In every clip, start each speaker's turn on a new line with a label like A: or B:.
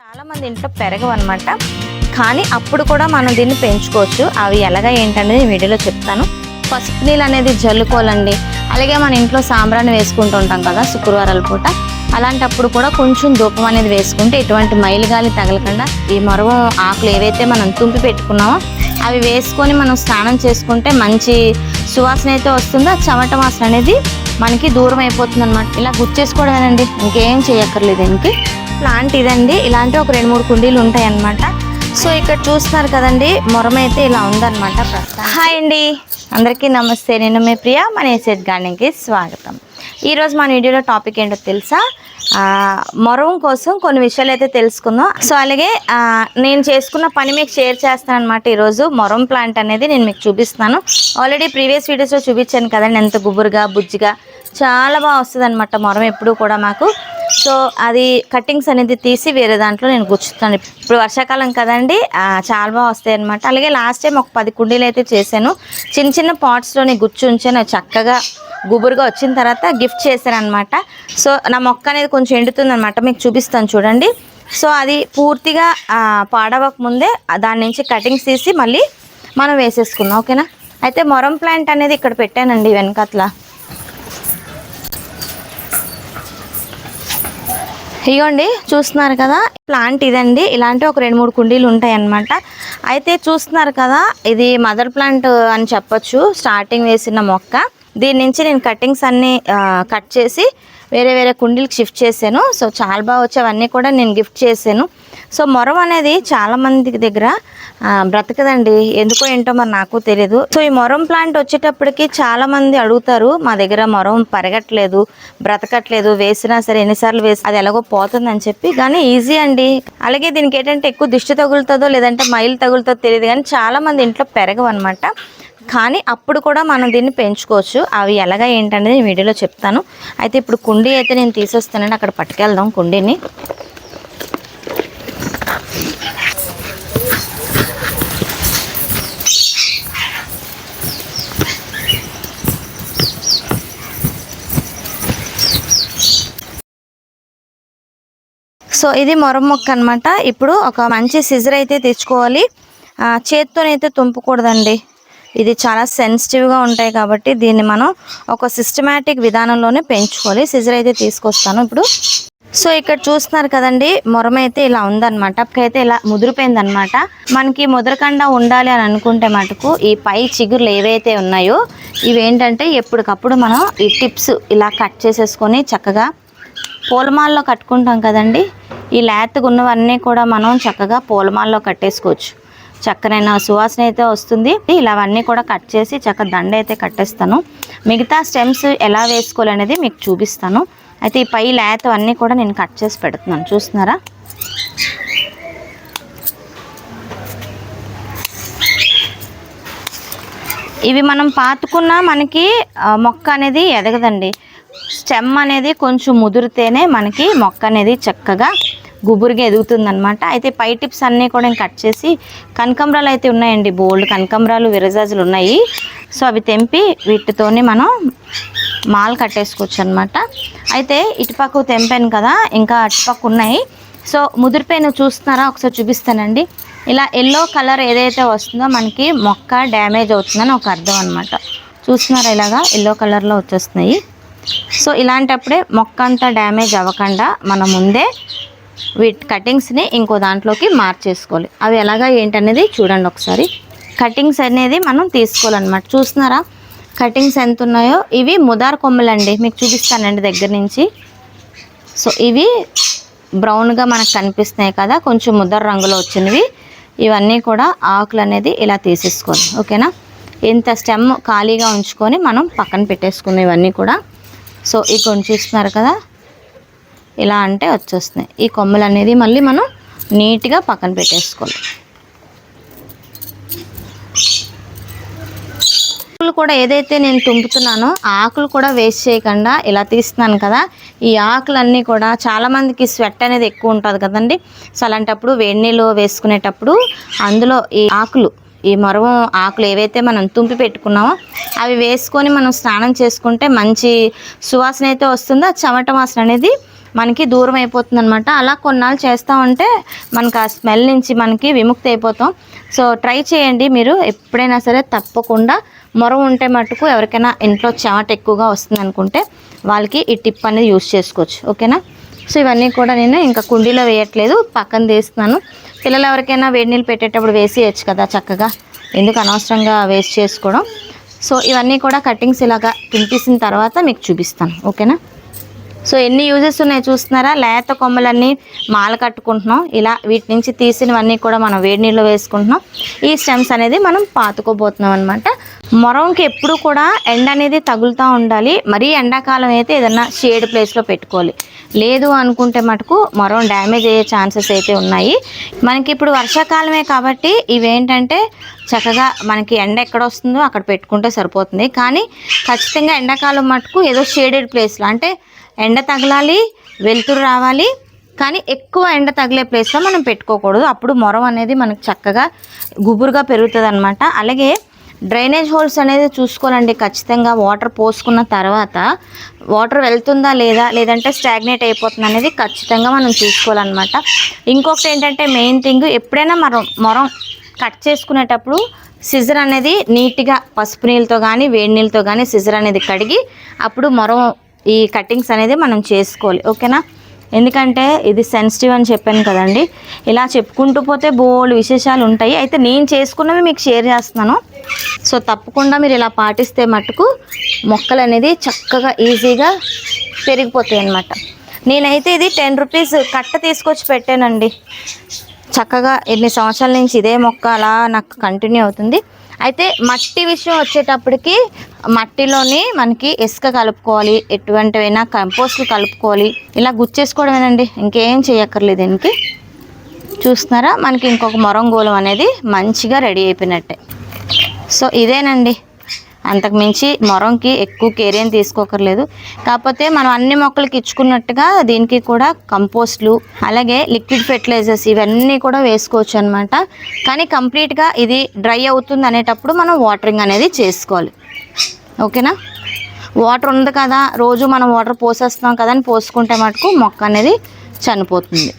A: చాలా మంది ఇంట్లో పెరగవు అనమాట కానీ అప్పుడు కూడా మనం దీన్ని పెంచుకోవచ్చు. అవి ఎలాగా ఏంటనేది వీడియోలో చెప్తాను. పసుపు నీళ్ళు అనేది జల్లుకోవాలండి. అలాగే మన ఇంట్లో సాంబ్రాన్ని వేసుకుంటూ ఉంటాం కదా శుక్రవారాల పూట. అలాంటప్పుడు కూడా కొంచెం ధూపం అనేది వేసుకుంటే ఎటువంటి మైలు గాలి తగలకుండా ఈ మరవ ఆకులు ఏవైతే మనం తుంపి పెట్టుకున్నామో అవి వేసుకొని మనం స్నానం చేసుకుంటే మంచి సువాసన అయితే వస్తుందో. ఆ చెమట వాసన అనేది మనకి దూరం అయిపోతుంది అనమాట ఇలా గుచ్చేసుకోవడమేనండి ఇంకేం చేయక్కర్లేదు దీనికి. ప్లాంట్ ఇదండి. ఇలాంటి ఒక రెండు మూడు కుండీలు ఉంటాయి అన్నమాట సో ఇక్కడ చూస్తున్నారు కదండి మొరం అయితే ఇలా ఉందన్నమాట ప్రస్తుతం. హాయ్ అండి. అందరికీ నమస్తే నేను మీ ప్రియ మన ఏసెట్ గార్డెన్కి స్వాగతం. ఈరోజు మన వీడియోలో టాపిక్ ఏంటో తెలుసా? మొరం కోసం కొన్ని విషయాలు అయితే తెలుసుకుందాం. సో అలాగే నేను చేసుకున్న పని మీకు షేర్ చేస్తాను అనమాట ఈరోజు. మొరం ప్లాంట్ అనేది నేను మీకు చూపిస్తున్నాను. ఆల్రెడీ ప్రీవియస్ వీడియోస్లో చూపించాను కదండి ఎంత గుబురుగా బుజ్జిగా చాలా బాగా వస్తుంది అనమాట మొరం ఎప్పుడు కూడా మాకు. సో అది కట్టింగ్స్ అనేది తీసి వేరే దాంట్లో నేను గుచ్చుతాను. ఇప్పుడు వర్షాకాలం కదండి చాలా బాగా వస్తాయి అనమాట అలాగే లాస్ట్ టైం ఒక పది కుండీలు అయితే చేశాను. చిన్న చిన్న పాట్స్లోని గుచ్చు ఉంచాను చక్కగా గుబురుగా వచ్చిన తర్వాత గిఫ్ట్ చేశాను సో నా మొక్క అనేది కొంచెం ఎండుతుంది అనమాట మీకు చూపిస్తాను చూడండి. సో అది పూర్తిగా పాడవకముందే పాడవక ముందే దాని నుంచి కటింగ్స్ తీసి మళ్ళీ మనం వేసేసుకుందాం. ఓకేనా? అయితే మొరం ప్లాంట్ అనేది ఇక్కడ పెట్టానండి వెనకట్ల. ఇగోండి చూస్తున్నారు కదా ప్లాంట్ ఇదండి. ఇలాంటి ఒక రెండు మూడు కుండీలు ఉంటాయి అన్నమాట అయితే చూస్తున్నారు కదా ఇది మదర్ ప్లాంట్ అని చెప్పొచ్చు. స్టార్టింగ్ వేసిన మొక్క. దీని నుంచి నేను కటింగ్స్ అన్నీ కట్ చేసి వేరే వేరే కుండీలకు షిఫ్ట్ చేశాను. సో చాలా బాగా వచ్చేవన్నీ కూడా నేను గిఫ్ట్ చేశాను. సో మొరం అనేది చాలామంది దగ్గర బ్రతకదండి. ఎందుకో ఏంటో మరి నాకు తెలియదు సో ఈ మొరం ప్లాంట్ వచ్చేటప్పటికి చాలామంది అడుగుతారు మా దగ్గర మొరం పెరగట్లేదు బ్రతకట్లేదు వేసినా సరే ఎన్నిసార్లు వేసి అది ఎలాగో పోతుందని చెప్పి. కానీ ఈజీ అండి. అలాగే దీనికి ఏంటంటే ఎక్కువ దిష్టి తగులుతుందో లేదంటే మైలు తగులుతుందో తెలియదు కానీ చాలామంది ఇంట్లో పెరగవు అనమాట కానీ అప్పుడు కూడా మనం దీన్ని పెంచుకోవచ్చు. అవి ఎలాగా ఏంటనేది నేను వీడియోలో చెప్తాను. అయితే ఇప్పుడు కుండీ అయితే నేను తీసేస్తానండి. అక్కడ పట్టుకెళ్దాం కుండీని. సో ఇది మొరం మొక్క అనమాట ఇప్పుడు ఒక మంచి సిజర్ అయితే తెచ్చుకోవాలి. చేత్తోనైతే తుంపకూడదండి. ఇది చాలా సెన్సిటివ్గా ఉంటాయి కాబట్టి దీన్ని మనం ఒక సిస్టమేటిక్ విధానంలోనే పెంచుకోవాలి. సిజర్ అయితే తీసుకొస్తాను ఇప్పుడు. సో ఇక్కడ చూస్తున్నారు కదండి మొరం అయితే ఇలా ఉందన్నమాట. అయితే ఇలా ముదిరిపోయింది అనమాట మనకి ముదరకుండా ఉండాలి అని అనుకుంటే మటుకు ఈ పై చిగురులు ఏవైతే ఉన్నాయో ఇవేంటంటే ఎప్పటికప్పుడు మనం ఈ టిప్స్ ఇలా కట్ చేసేసుకొని చక్కగా పూలమాల్లో కట్టుకుంటాం కదండి. ఈ లేతగా ఉన్నవన్నీ కూడా మనం చక్కగా పూలమాల్లో కట్టేసుకోవచ్చు. చక్కనైన సువాసన అయితే వస్తుంది. ఇలా అవన్నీ కూడా కట్ చేసి చక్క దండ అయితే కట్టేస్తాను. మిగతా స్టెమ్స్ ఎలా వేసుకోవాలనేది మీకు చూపిస్తాను. అయితే ఈ పై లేత అన్నీ కూడా నేను కట్ చేసి పెడుతున్నాను. చూస్తున్నారా? ఇవి మనం పాతుకున్నా మనకి మొక్క అనేది ఎదగదండి. స్టెమ్ అనేది కొంచెం ముదిరితేనే మనకి మొక్క అనేది చక్కగా గుబురుగా ఎదుగుతుందనమాట అయితే పై టిప్స్ అన్నీ కూడా నేను కట్ చేసి కనకంబరాలు అయితే ఉన్నాయండి. బోల్డ్ కనకంబరాలు విరజాజులు ఉన్నాయి. సో అవి తెంపి వీటితోనే మనం మాల్ కట్టేసుకోవచ్చు అనమాట అయితే ఇటుపక్క తెంపాను కదా ఇంకా అటుపక్క ఉన్నాయి. సో ముదిరిపోయిన చూస్తున్నారా? ఒకసారి చూపిస్తానండి. ఇలా ఎల్లో కలర్ ఏదైతే వస్తుందో మనకి మొక్క డ్యామేజ్ అవుతుందని ఒక అర్థం అనమాట చూస్తున్నారా ఇలాగా? ఎల్లో కలర్లో వచ్చేస్తున్నాయి. సో ఇలాంటప్పుడే మొక్క అంతా డ్యామేజ్ అవ్వకుండా మనం ముందే వీటి కటింగ్స్ని ఇంకో దాంట్లోకి మార్చేసుకోవాలి. అవి ఎలాగా ఏంటనేది చూడండి ఒకసారి. కటింగ్స్ అనేది మనం తీసుకోవాలన్నమాట. చూస్తున్నారా? కటింగ్స్ ఎంత ఉన్నాయో ఇవి ముదార్ కొమ్మలండి. మీకు చూపిస్తానండి దగ్గర నుంచి. సో ఇవి బ్రౌన్గా మనకు కనిపిస్తున్నాయి కదా. కొంచెం ముద్దర రంగులో వచ్చినవి. ఇవన్నీ కూడా ఆకులు అనేది ఇలా తీసేసుకోవాలి. ఓకేనా? ఇంత స్టెమ్ ఖాళీగా ఉంచుకొని మనం పక్కన పెట్టేసుకున్నాం ఇవన్నీ కూడా. సో ఈ చూస్తున్నారు కదా. ఇలా అంటే వచ్చేస్తున్నాయి. ఈ కొమ్మలు అనేది మళ్ళీ మనం నీట్గా పక్కన పెట్టేసుకోవాలి. ఆకులు కూడా ఏదైతే నేను తుంపుతున్నానో ఆకులు కూడా వేస్ట్ చేయకుండా ఇలా తీస్తున్నాను కదా ఈ ఆకులన్నీ కూడా చాలామందికి స్వెట్ అనేది ఎక్కువ ఉంటుంది కదండి. సో అలాంటప్పుడు వేడి నీళ్ళు వేసుకునేటప్పుడు అందులో ఈ ఆకులు ఈ మరవం ఆకులు ఏవైతే మనం తుంపి పెట్టుకున్నామో అవి వేసుకొని మనం స్నానం చేసుకుంటే మంచి సువాసన అయితే వస్తుందో? చెమట వాసన అనేది మనకి దూరం అయిపోతుంది అనమాట అలా కొన్నాళ్ళు చేస్తూ ఉంటే మనకు ఆ స్మెల్ నుంచి మనకి విముక్తి అయిపోతాం. సో ట్రై చేయండి మీరు. ఎప్పుడైనా సరే తప్పకుండా మొర ఉంటే మటుకు ఎవరికైనా ఇంట్లో చెమట ఎక్కువగా వస్తుంది అనుకుంటే వాళ్ళకి ఈ టిప్ అనేది యూస్ చేసుకోవచ్చు. ఓకేనా? సో ఇవన్నీ కూడా నేను ఇంకా కుండీలో వేయట్లేదు. పక్కన తీస్తున్నాను. పిల్లలు ఎవరికైనా వేడి నీళ్ళు పెట్టేటప్పుడు వేసేయచ్చు కదా చక్కగా. ఎందుకు అనవసరంగా వేస్ట్ చేసుకోవడం? సో ఇవన్నీ కూడా కటింగ్స్ ఇలాగా తినిపిసిన తర్వాత మీకు చూపిస్తాను. ఓకేనా? సో ఎన్ని యూజెస్ ఉన్నాయి చూస్తున్నారా? లేత కొమ్మలన్నీ మాల కట్టుకుంటున్నాం. ఇలా వీటి నుంచి తీసినవన్నీ కూడా మనం వేడి నీళ్ళు వేసుకుంటున్నాం. ఈ స్టెమ్స్ అనేది మనం పాతుకోబోతున్నాం అనమాట మొరంకి ఎప్పుడు కూడా ఎండ అనేది తగులుతూ ఉండాలి. మరీ ఎండాకాలం అయితే ఏదన్నా షేడ్ ప్లేస్లో పెట్టుకోవాలి. లేదు అనుకుంటే మటుకు మరో డ్యామేజ్ అయ్యే ఛాన్సెస్ అయితే ఉన్నాయి. మనకి ఇప్పుడు వర్షాకాలమే కాబట్టి ఇవేంటంటే చక్కగా మనకి ఎండ ఎక్కడ వస్తుందో అక్కడ పెట్టుకుంటే సరిపోతుంది. కానీ ఖచ్చితంగా ఎండాకాలం మటుకు ఏదో షేడెడ్ ప్లేస్లో అంటే ఎండ తగలాలి వెలుతురు రావాలి కానీ ఎక్కువ ఎండ తగిలే ప్లేస్లో మనం పెట్టుకోకూడదు. అప్పుడు మొరం అనేది మనకు చక్కగా గుబురుగా పెరుగుతుంది అనమాట అలాగే డ్రైనేజ్ హోల్స్ అనేది చూసుకోవాలండి. ఖచ్చితంగా వాటర్ పోసుకున్న తర్వాత వాటర్ వెళ్తుందా లేదా లేదంటే స్టాగ్నేట్ అయిపోతుంది అనేది ఖచ్చితంగా మనం చూసుకోవాలన్నమాట. ఇంకొకటి ఏంటంటే మెయిన్ థింగ్ ఎప్పుడైనా మనం మొరం కట్ చేసుకునేటప్పుడు సిజర్ అనేది నీట్గా పసుపు నీళ్ళతో కానీ వేడి నీళ్ళతో కానీ సిజర్ అనేది కడిగి అప్పుడు మొరం ఈ కటింగ్స్ అనేది మనం చేసుకోవాలి. ఓకేనా? ఎందుకంటే ఇది సెన్సిటివ్ అని చెప్పాను కదండి. ఇలా చెప్పుకుంటూ పోతే బోల్డ్ విశేషాలు ఉంటాయి. అయితే నేను చేసుకున్నవి మీకు షేర్ చేస్తున్నాను. సో తప్పకుండా మీరు ఇలా పాటిస్తే మటుకు మొక్కలు అనేది చక్కగా ఈజీగా పెరిగిపోతాయి అన్నమాట. నేనైతే ఇది టెన్ రూపీస్ కట్ట తీసుకొచ్చి పెట్టానండి. చక్కగా ఎన్ని సంవత్సరాల నుంచి ఇదే మొక్క అలా నాకు కంటిన్యూ అవుతుంది. అయితే మట్టి విషయం వచ్చేటప్పటికి మట్టిలోని మనకి ఇసుక కలుపుకోవాలి ఎటువంటివైనా కంపోస్ట్లు కలుపుకోవాలి ఇలా గుచ్చేసుకోవడమేనండి. ఇంకేం చేయక్కర్లేదు దీనికి. చూస్తున్నారా? మనకి ఇంకొక మొరంగోలం అనేది మంచిగా రెడీ అయిపోయినట్టే. సో ఇదేనండి. అంతకు మించి మొరంకి ఎక్కువ కేర్ ఏం తీసుకోకర్లేదు. కాకపోతే మనం అన్ని మొక్కలకి ఇచ్చుకున్నట్టుగా దీనికి కూడా కంపోస్ట్లు అలాగే లిక్విడ్ ఫెర్టిలైజర్స్ ఇవన్నీ కూడా వేసుకోవచ్చు అనమాట కానీ కంప్లీట్గా ఇది డ్రై అవుతుంది అనేటప్పుడు మనం వాటరింగ్ అనేది చేసుకోవాలి. ఓకేనా? వాటర్ ఉంది కదా రోజు మనం వాటర్ పోసేస్తున్నాం కదా అని పోసుకుంటే మటుకు మొక్క అనేది చనిపోతుంది.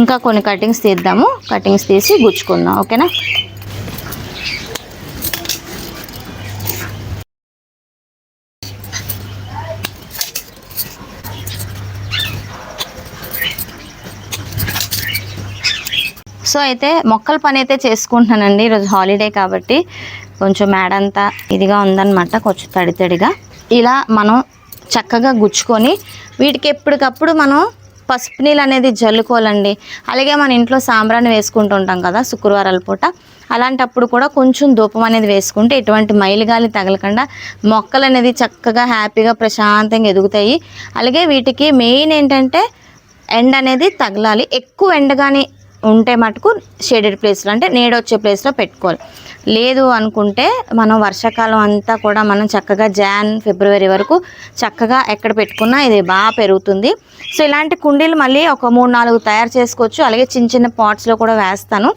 A: ఇంకా కొన్ని కటింగ్స్ తీద్దాము. కటింగ్స్ తీసి గుచ్చుకుందాం. ఓకేనా? సో అయితే మొక్కల పని అయితే చేసుకుంటున్నానండి. ఈరోజు హాలిడే కాబట్టి కొంచెం మేడంతా ఇదిగా ఉందన్నమాట కొంచెం తడి తడిగా. ఇలా మనం చక్కగా గుచ్చుకొని వీటికి ఎప్పటికప్పుడు మనం పసుపు నీళ్ళు అనేది జల్లుకోవాలండి. అలాగే మన ఇంట్లో సాంబ్రాన్ని వేసుకుంటూ ఉంటాం కదా శుక్రవారాల పూట. అలాంటప్పుడు కూడా కొంచెం ధూపం అనేది వేసుకుంటే ఎటువంటి మైలు గాలి తగలకుండా మొక్కలు అనేది చక్కగా హ్యాపీగా ప్రశాంతంగా ఎదుగుతాయి. అలాగే వీటికి మెయిన్ ఏంటంటే ఎండ అనేది తగలాలి. ఎక్కువ ఎండ కానీ ఉంటే మటుకు షేడెడ్ ప్లేస్లో అంటే నీడ వచ్చే ప్లేస్లో పెట్టుకోవాలి. లేదు అనుకుంటే మనం వర్షాకాలం అంతా కూడా మనం చక్కగా జాన్ ఫిబ్రవరి వరకు చక్కగా ఎక్కడ పెట్టుకున్నా ఇది బాగా పెరుగుతుంది. సో ఇలాంటి కుండీలు మళ్ళీ ఒక మూడు నాలుగు తయారు చేసుకోవచ్చు. అలాగే చిన్న చిన్న పాట్స్లో కూడా వేస్తాను.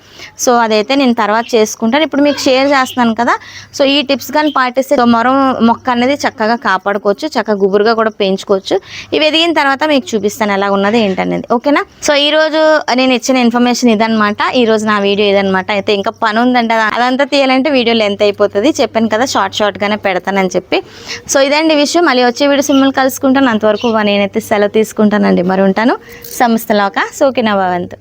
A: సో అదైతే నేను తర్వాత చేసుకుంటాను. ఇప్పుడు మీకు షేర్ చేస్తున్నాను కదా. సో ఈ టిప్స్ కానీ పాటిస్తే సో మరో మొక్క అనేది చక్కగా కాపాడుకోవచ్చు. చక్కగా గుబురుగా కూడా పెంచుకోవచ్చు. ఇవి ఎదిగిన తర్వాత మీకు చూపిస్తాను ఎలా ఉన్నది ఏంటనేది. ఓకేనా? సో ఈరోజు నేను ఇచ్చిన ఇన్ఫర్మేషన్ ఇదనమాట ఈరోజు నా వీడియో ఇదనమాట అయితే ఇంకా పని ఉందంటే. అదంతా తీయాలంటే వీడియో లెంత్ అయిపోతుంది. చెప్పాను కదా షార్ట్ షార్ట్గానే పెడతానని చెప్పి. సో ఇదండి విషయం. మళ్ళీ వచ్చే వీడియో సిమ్మలు కలుసుకుంటాను. అంతవరకు నేనైతే సెలవు తీసుకుంటానండి. మరి ఉంటాను. సంస్థలోక సోకిన భవంతు.